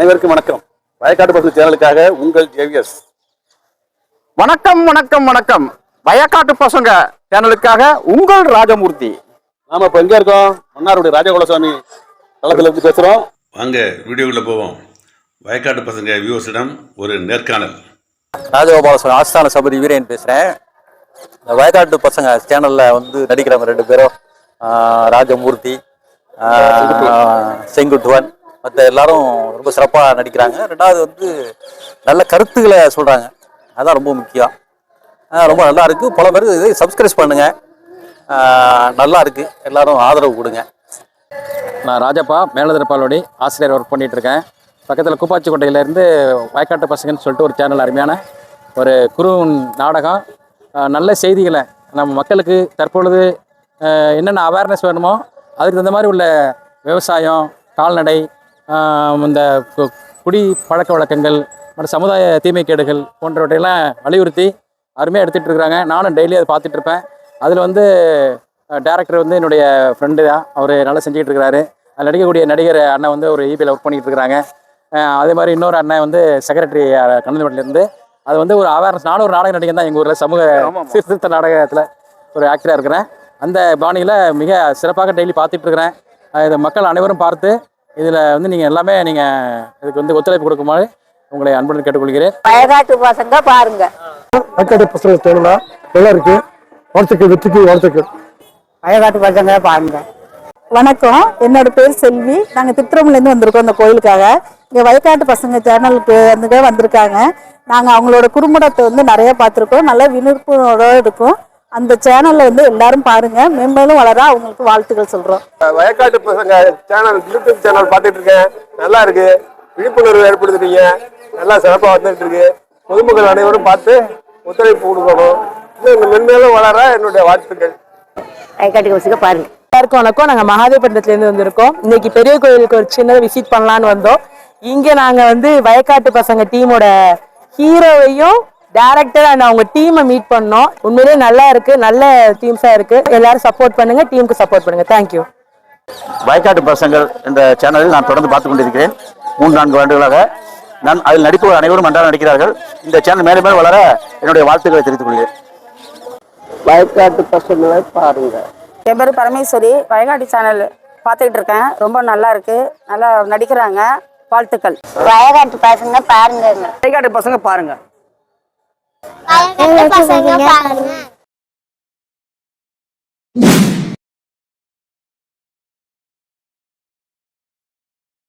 அனைவருக்கும் வணக்கம். வயக்காட்டு பசங்க சேனலுக்காக உங்கள் ஜேவிஎஸ். வணக்கம் வணக்கம் வணக்கம். வயக்காட்டு பசங்க சேனலுக்காக உங்கள் ராஜமூர்த்தி. நாம இப்ப எங்க இருக்கோம்? மன்னாருடைய ராஜகோலசாமி களத்துல இருந்து பேசுறோம். வாங்க வீடியோக்குள்ள போவோம். வயக்காட்டு பசங்க வியூவர்ஸிடம் ஒரு நேர்காணல். ராஜகோபால ஆஸ்தான சபதி வீரன் பேசுகிறேன் இந்த வயக்காட்டு பசங்க சேனலில் வந்து நடிக்கிறவங்க ரெண்டு பேரும் ராஜமூர்த்தி செங்குட்டுவன். மற்ற எல்லாரும் ரொம்ப சிறப்பாக நடிக்கிறாங்க. ரெண்டாவது வந்து நல்ல கருத்துக்களை சொல்கிறாங்க அதுதான் ரொம்ப முக்கியம். ரொம்ப நல்லா இருக்குது பல பேர் இதை சப்ஸ்கிரைப் பண்ணுங்க. நல்லா இருக்கு. எல்லாரும் ஆதரவு கொடுங்க. நான் ராஜப்பா மேலதிரப்பாலோடி ஆசிரியர் ஒர்க் பண்ணிகிட்ருக்கேன் இருக்கேன் பக்கத்தில் கூப்பாச்சிக்கோட்டையிலேருந்து வயக்காட்டு பசங்கன்னு சொல்லிட்டு ஒரு சேனல் அருமையான ஒரு குறு நாடகம். நல்ல செய்திகளை நம்ம மக்களுக்கு தற்பொழுது என்னென்ன அவேர்னஸ் வேணுமோ அதுக்கு தகுந்த மாதிரி உள்ள விவசாயம் கால்நடை இந்த குடி பழக்க வழக்கங்கள் மற்றும் சமுதாய தீமைக்கேடுகள் போன்றவற்றையெல்லாம் வலியுறுத்தி அருமையாக எடுத்துகிட்டு இருக்கிறாங்க நானும் டெய்லி அதை பார்த்துட்டு இருப்பேன். அதில் வந்து டேரக்டர் வந்து என்னுடைய ஃப்ரெண்டு தான். அவர் நல்லா செஞ்சுக்கிட்டு இருக்கிறாரு அதில் நடிக்கக்கூடிய நடிகர் அண்ணன் வந்து ஒரு இபியில் ஒர்க் பண்ணிட்டு இருக்கிறாங்க அதே மாதிரி இன்னொரு அண்ணன் வந்து செக்ரட்டரி கண்ணந்தமட்டிலேருந்து அது வந்து ஒரு அவேர்னஸ் நானும் ஒரு நாடக நடிகன் தான் எங்கள் ஊரில் சமூக சீர்திருத்த நாடகத்தில் ஒரு ஆக்டராக இருக்கிறேன். அந்த பாணியில் மிக சிறப்பாக டெய்லி பார்த்துட்டு இருக்கிறேன். இதை மக்கள் அனைவரும் பார்த்து இதில் வந்து நீங்கள் எல்லாமே நீங்கள் இதுக்கு வந்து ஒத்துழைப்பு கொடுக்குமாறு உங்களை அன்புடன் கேட்டுக்கொள்கிறேன். வயகாட்டு பசங்க பாருங்க. வயக்காட்டு பசங்க சேனலா நல்லா இருக்கு. வாழ்த்துக்கள் வெற்றிக்கு வாழ்த்துக்கள். வயகாட்டு பசங்க பாருங்க. வணக்கம். என்னோட பேர் செல்வி. நாங்கள் திருத்திரமுலேருந்து வந்திருக்கோம் இந்த கோயிலுக்காக. இங்கே வயக்காட்டு பசங்க சேனலுக்கு வந்து வந்திருக்காங்க. நாங்கள் அவங்களோட குறும்படத்தை வந்து நிறைய பார்த்துருக்கோம். நல்ல விழிப்புணர்வோட இருக்கும். அந்த சேனலில் வந்து எல்லாரும் பாருங்க. மேம்பேலும் வளர அவங்களுக்கு வாழ்த்துக்கள் சொல்கிறோம் வயக்காட்டு பசங்க சேனல் யூடியூப் சேனல் பார்த்துட்டு இருக்கேன் நல்லா இருக்கு. விழிப்புணர்வு ஏற்படுத்துறீங்க. நல்லா சிறப்பாக வந்துட்டு இருக்கு பொதுமக்கள் அனைவரும் பார்த்து ஒத்துழைப்பு கொடுக்கணும். இன்னும் மென்மேலும் வளர என்னுடைய வாழ்த்துக்கள். வயக்காட்டு பசங்க பாருங்க. எல்லாருக்கும் வணக்கம். நாங்க மகாதேவபுரத்துல இருந்து வந்திருக்கோம். இன்னைக்கு பெரிய கோயிலுக்கு ஒரு சின்னதாக விசிட் பண்ணலாம்னு வந்தோம். இங்க நாங்க வந்து வயக்காட்டு பசங்க டீமோட ஹீரோவையும் டேரக்டர் அண்ட் அவங்க டீமை மீட் பண்ணோம். உண்மையிலேயே நல்லா இருக்கு. நல்ல டீம்ஸா இருக்கு. எல்லாரும் சப்போர்ட் பண்ணுங்க. டீமுக்கு சப்போர்ட் பண்ணுங்க. தேங்க்யூ வயக்காட்டு பசங்கள் என்ற சேனலில் நான் தொடர்ந்து பார்த்து கொண்டிருக்கிறேன். மூன்று நான்கு ஆண்டுகளாக நான் அதில் நடிப்பவர் அனைவரும் நன்றாக நடிக்கிறார்கள். இந்த சேனல் மேலும் மேலும் வளர என்னுடைய வாழ்த்துக்களை தெரிவித்துக் கொள்கிறேன். வயக்காட்டு பசங்களை பாருங்க. என் பேர் பரமேஸ்வரி. வயநாடு சேனல் பார்த்துக்கிட்டு இருக்கேன். ரொம்ப நல்லா இருக்கு. நல்லா நடிக்கிறாங்க. வாழ்த்துக்கள். வயகாட்டு பசங்க பாருங்க. வயக்காட்டு பசங்க பாருங்க. பசங்க பாருங்க